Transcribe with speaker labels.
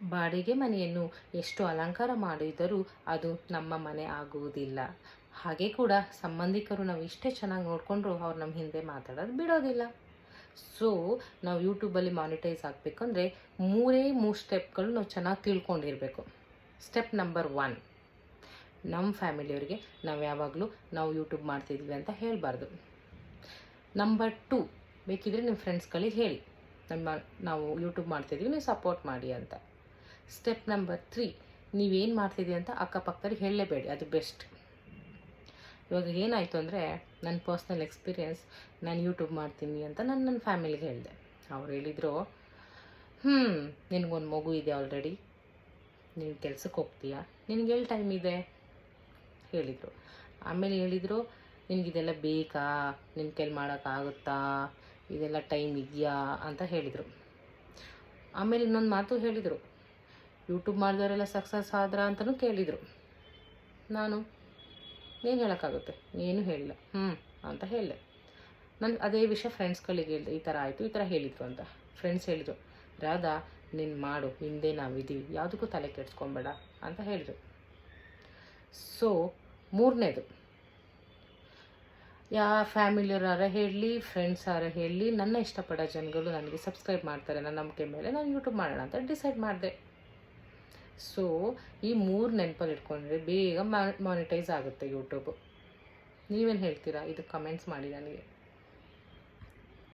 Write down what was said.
Speaker 1: ಬಾಡಿಗೆ ಮನೆಯನ್ನು ಎಷ್ಟು ಅಲಂಕಾರ ಮಾಡಿದರೂ ಅದು ನಮ್ಮ ಮನೆ ಆಗುವುದಿಲ್ಲ. ಹಾಗೆ ಕೂಡ ಸಂಬಂಧಿಕರು ನಾವು ಇಷ್ಟೇ ಚೆನ್ನಾಗಿ ನೋಡಿಕೊಂಡ್ರು ಅವ್ರು ನಮ್ಮ ಹಿಂದೆ ಮಾತಾಡೋದು ಬಿಡೋದಿಲ್ಲ. ಸೊ ನಾವು ಯೂಟ್ಯೂಬಲ್ಲಿ ಮಾನಿಟೈಸ್ ಆಗಬೇಕಂದ್ರೆ ಮೂರೇ ಮೂರು ಸ್ಟೆಪ್ಗಳು ನಾವು ಚೆನ್ನಾಗಿ ತಿಳ್ಕೊಂಡಿರಬೇಕು. ಸ್ಟೆಪ್ ನಂಬರ್ ಒನ್ ನಮ್ಮ ಫ್ಯಾಮಿಲಿಯವರಿಗೆ ನಾವು ಯಾವಾಗಲೂ ನಾವು ಯೂಟ್ಯೂಬ್ ಮಾಡ್ತಿದ್ವಿ ಅಂತ ಹೇಳಬಾರ್ದು. ನಂಬರ್ ಟು ಬೇಕಿದ್ರೆ ನಿಮ್ಮ ಫ್ರೆಂಡ್ಸ್ಗಳಿಗೆ ಹೇಳಿ. ನಮ್ಮ, ನಾವು ಯೂಟ್ಯೂಬ್ ಮಾಡ್ತಿದ್ವಿ, ನೀವು ಸಪೋರ್ಟ್ ಮಾಡಿ ಅಂತ. ಸ್ಟೆಪ್ ನಂಬರ್ ತ್ರೀ ನೀವೇನು ಮಾಡ್ತಿದ್ದೀವಿ ಅಂತ ಅಕ್ಕಪಕ್ಕದವ್ರಿಗೆ ಹೇಳಲೇಬೇಡಿ, ಅದು ಬೆಸ್ಟ್ ಇವಾಗ ಏನಾಯಿತು ಅಂದರೆ ನನ್ನ ಪರ್ಸ್ನಲ್ ಎಕ್ಸ್ಪೀರಿಯೆನ್ಸ್ ನಾನು ಯೂಟ್ಯೂಬ್ ಮಾಡ್ತೀನಿ ಅಂತ ನಾನು ನನ್ನ ಫ್ಯಾಮಿಲಿಗೆ ಹೇಳಿದೆ. ಅವ್ರು ಹೇಳಿದರು ಹ್ಞೂ ನಿನಗೊಂದು ಮಗು ಇದೆ ಆಲ್ರೆಡಿ ನೀನು ಕೆಲ್ಸಕ್ಕೆ ಹೋಗ್ತೀಯಾ? ನಿನಗೆ ಎಲ್ಲಿ ಟೈಮ್ ಇದೆ? ಹೇಳಿದರು. ಆಮೇಲೆ ಹೇಳಿದರು, ನಿನಗಿದೆಲ್ಲ ಬೇಕಾ? ನಿನ್ನ ಕೈಲಿ ಮಾಡೋಕ್ಕಾಗುತ್ತಾ? ಇದೆಲ್ಲ ಟೈಮ್ ಇದೆಯಾ? ಅಂತ ಹೇಳಿದರು. ಆಮೇಲೆ ಇನ್ನೊಂದು ಮಾತು ಹೇಳಿದರು. ಯೂಟ್ಯೂಬ್ ಮಾಡಿದವರೆಲ್ಲ ಸಕ್ಸಸ್ ಆದ್ರ ಅಂತಲೂ ಕೇಳಿದರು. ನಾನು ಏನು ಹೇಳೋಕ್ಕಾಗುತ್ತೆ? ಏನು ಹೇಳಿಲ್ಲ. ಹ್ಞೂ ಅಂತ ಹೇಳಿದೆ. ನನ್ನ ಅದೇ ವಿಷಯ ಫ್ರೆಂಡ್ಸ್ಗಳಿಗೆ ಹೇಳಿದೆ. ಈ ಥರ ಆಯಿತು, ಈ ಥರ ಹೇಳಿದರು ಅಂತ. ಫ್ರೆಂಡ್ಸ್ ಹೇಳಿದರು, ರಾಧಾ, ನೀನು ಮಾಡು, ಹಿಂದೆ ನಾವಿದ್ದೀವಿ. ಯಾವುದಕ್ಕೂ ತಲೆ ಕೆಡ್ಸ್ಕೊಬೇಡ, ಅಂತ ಹೇಳಿದರು. ಸೊ ಮೂರನೇದು. ಯಾ ಫ್ಯಾಮಿಲಿಯವ್ರಾರ ಹೇಳಲಿ ಫ್ರೆಂಡ್ಸ್ ಹೇಳಲಿ ನನ್ನ ಇಷ್ಟಪಡೋ ಜನಗಳು ನನಗೆ ಸಬ್ಸ್ಕ್ರೈಬ್ ಮಾಡ್ತಾರೆ. ನನ್ನ ನಂಬಿಕೆ ಮೇಲೆ ನಾನು ಯೂಟ್ಯೂಬ್ ಮಾಡೋಣ ಅಂತ ಡಿಸೈಡ್ ಮಾಡಿದೆ. ಸೊ ಈ ಮೂರು ನೆನಪಲ್ಲಿ ಇಟ್ಕೊಂಡ್ರೆ ಬೇಗ ಮಾನಿಟೈಸ್ ಆಗುತ್ತೆ ಯೂಟ್ಯೂಬ್ ನೀವೇನು ಹೇಳ್ತೀರಾ? ಇದು ಕಮೆಂಟ್ಸ್ ಮಾಡಿ ನನಗೆ